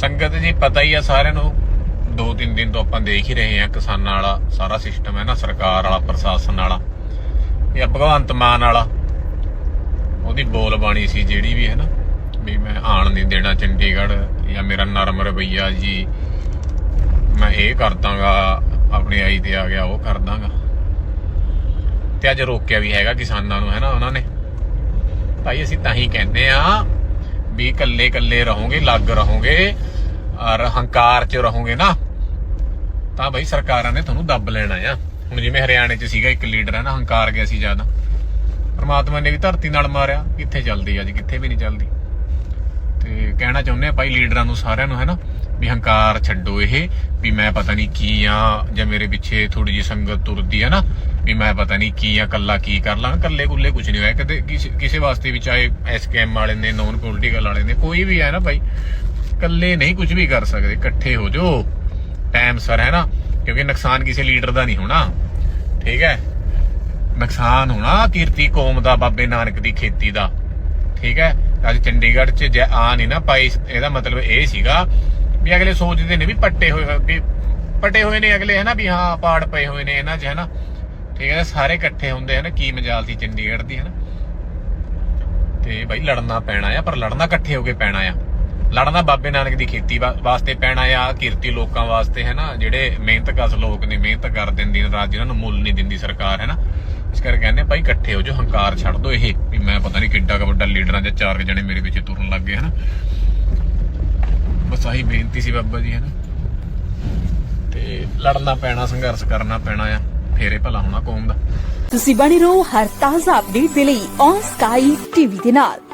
ਸੰਗਤ ਜੀ, ਪਤਾ ਹੀ ਆ ਸਾਰਿਆਂ ਨੂੰ ਦੋ ਤਿੰਨ ਦਿਨ ਤੋਂ ਆਪਾਂ ਦੇਖ ਹੀ ਰਹੇ ਹਾਂ ਕਿਸਾਨਾਂ ਵਾਲਾ ਸਾਰਾ ਸਿਸਟਮ ਹੈ ਨਾ, ਸਰਕਾਰ ਵਾਲਾ, ਪ੍ਰਸ਼ਾਸਨ ਵਾਲਾ ਇਹ ਭਗਵੰਤ ਮਾਨ ਵਾਲਾ। ਉਹਦੀ ਬੋਲ ਬਾਣੀ ਸੀ ਜਿਹੜੀ ਵੀ ਹੈ ਨਾ, ਵੀ ਮੈਂ ਆਣ ਨਹੀਂ ਦੇਣਾ ਚੰਡੀਗੜ੍ਹ, ਜਾਂ ਮੇਰਾ ਨਰਮ ਰਵਈਆ ਜੀ, ਮੈਂ ਇਹ ਕਰ ਦਾਂਗਾ, ਆਪਣੀ ਆਈ ਤੇ ਆ ਗਿਆ, ਉਹ ਕਰ ਦਾਂਗਾ। ਤੇ ਅੱਜ ਰੋਕਿਆ ਵੀ ਹੈਗਾ ਕਿਸਾਨਾਂ ਨੂੰ, ਹੈ ਨਾ, ਉਹਨਾਂ ਨੇ। ਭਾਈ ਅਸੀਂ ਤਾਂ ਹੀ ਕਹਿੰਦੇ ਆ ਵੀ ਇਕੱਲੇ ਇਕੱਲੇ ਰਹੋਗੇ, ਲੱਗ ਰਹੋਗੇ ਔਰ ਹੰਕਾਰ 'ਚ ਰਹੋਗੇ ਨਾ, ਤਾਂ ਭਾਈ ਸਰਕਾਰਾਂ ਨੇ ਤੁਹਾਨੂੰ ਦੱਬ ਲੈਣਾ ਆ। ਹੁਣ ਜਿਵੇਂ ਹਰਿਆਣੇ 'ਚ ਸੀਗਾ ਇੱਕ ਲੀਡਰ, ਹੈ ਨਾ, ਹੰਕਾਰ ਗਿਆ ਸੀ ਜ਼ਿਆਦਾ। ਪਰਮਾਤਮਾ ਨੇ ਵੀ ਧਰਤੀ ਨਾਲ ਮਾਰਿਆ, ਕਿੱਥੇ ਚੱਲਦੀ ਅੱਜ, ਕਿੱਥੇ ਵੀ ਨਹੀਂ ਚੱਲਦੀ। ਤੇ ਕਹਿਣਾ ਚਾਹੁੰਦੇ ਆ ਭਾਈ ਲੀਡਰਾਂ ਨੂੰ ਸਾਰਿਆਂ ਨੂੰ, ਹੈ ਨਾ, ਵੀ ਹੰਕਾਰ ਛੱਡੋ ਇਹ, ਵੀ ਮੈਂ ਪਤਾ ਨਹੀਂ ਕੀ ਆ, ਜਾਂ ਮੇਰੇ ਪਿੱਛੇ ਥੋੜੀ ਜੀ ਸੰਗਤ ਤੁਰਦੀ ਹੈ ਨਾ, ਵੀ ਮੈਂ ਪਤਾ ਨਹੀਂ ਕੀ ਆ ਕੱਲਾ ਕੀ ਕਰ ਲਾਂ ਕੱਲੇ ਕੁੱਲੇ ਕੁਝ ਨਹੀਂ ਹੋਇਆ। ਕਦੇ ਕਿਸੇ- ਕਿਸੇ ਵਾਸਤੇ ਵੀ ਚਾਹੇ ਐਸਕੇਐਮ ਵਾਲੇ ਨੇ ਨੌਨ ਪੋਲੀਟੀਕਲ ਵਾਲੇ ਨੇ, ਕੋਈ ਵੀ ਹੈ ਨਾ ਭਾਈ ਇਕੱਲੇ ਨਹੀਂ ਕੁਝ ਵੀ ਕਰ ਸਕਦੇ, ਇਕੱਠੇ ਹੋ ਜੋ ਟਾਈਮ ਸਰ, ਹੈ ਨਾ? ਕਿਉਂਕਿ ਨੁਕਸਾਨ ਕਿਸੇ ਲੀਡਰ ਦਾ ਨਹੀਂ ਹੋਣਾ। ਠੀਕ ਹੈ? ਨੁਕਸਾਨ ਹੋਣਾ ਕੀਰਤੀ ਕੌਮ ਦਾ, ਬਾਬੇ ਨਾਨਕ ਦੀ ਖੇਤੀ ਦਾ। ਠੀਕ ਹੈ? ਅੱਜ ਚੰਡੀਗੜ੍ਹ 'ਚ ਜੇ ਆ ਨਹੀਂ ਨਾ ਪਾਈ, ਇਹਦਾ ਮਤਲਬ ਇਹ ਸੀਗਾ ਵੀ ਅਗਲੇ ਸੋਚਦੇ ਨੇ ਵੀ ਪੱਟੇ ਹੋਏ ਵੀ ਪੱਟੇ ਹੋਏ ਨੇ ਅਗਲੇ, ਹੈ ਨਾ? ਵੀ ਹਾਂ, ਪਾੜ ਪਏ ਹੋਏ ਨੇ ਇਹਨਾਂ 'ਚ, ਹੈ ਨਾ? ਠੀਕ ਹੈ? ਸਾਰੇ ਇਕੱਠੇ ਹੁੰਦੇ ਹਨ, ਕੀ ਮਜਾਲ ਸੀ ਚੰਡੀਗੜ੍ਹ ਦੀ, ਹੈ ਨਾ? ਤੇ ਭਾਈ ਲੜਨਾ ਪੈਣਾ ਆ, ਪਰ ਲੜਨਾ ਇਕੱਠੇ ਹੋ ਕੇ ਪੈਣਾ ਆ। ਲੜਨਾ ਬਾਬੇ ਨਾਨਕ ਦੀ ਖੇਤੀ ਵਾਸਤੇ ਪੈਣਾ ਆ, ਕੀਰਤੀ ਲੋਕਾਂ ਵਾਸਤੇ, ਹੈ ਨਾ? ਜਿਹੜੇ ਮਿਹਨਤ ਕਸ ਲੋਕ ਨੇ, ਮਿਹਨਤ ਕਰਦੇ ਨੇ ਰਾਤ ਜਿਨ੍ਹਾਂ ਨੂੰ ਮੁੱਲ ਨਹੀਂ ਦਿੰਦੀ ਸਰਕਾਰ, ਹੈ ਨਾ? ਇਸ ਕਰਕੇ ਕਹਿੰਦੇ ਭਾਈ ਇਕੱਠੇ ਹੋ ਜੋ ਹੰਕਾਰ ਛੱਡ ਦੋ ਇਹ। ਵੀ ਮੈਂ ਪਤਾ ਨਹੀਂ ਕਿੱਡਾ ਵੱਡਾ ਲੀਡਰਾਂ ਦੇ ਚਾਰ ਜਣੇ ਮੇਰੇ ਵਿੱਚ ਤੁਰਨ ਲੱਗ ਗਏ ਹਨਾ ਬਸ ਆਹੀ ਬੇਨਤੀ ਸੀ ਬਾਬਾ ਜੀ ਹਨਾ ਤੇ ਲੜਨਾ ਪੈਣਾ, ਸੰਘਰਸ਼ ਕਰਨਾ ਪੈਣਾ ਆ। ਫੇਰੇ ਭਲਾ ਹੋਣਾ ਕੌਮ ਦਾ। ਤੁਸੀਂ ਬਣੇ ਰਹੋ ਹਰ ਤਾਜ਼ਾ ਅਪਡੇਟ ਦੇ ਲਈ ਔਨ ਸਕਾਈ ਟੀਵੀ ਦੇ ਨਾਲ।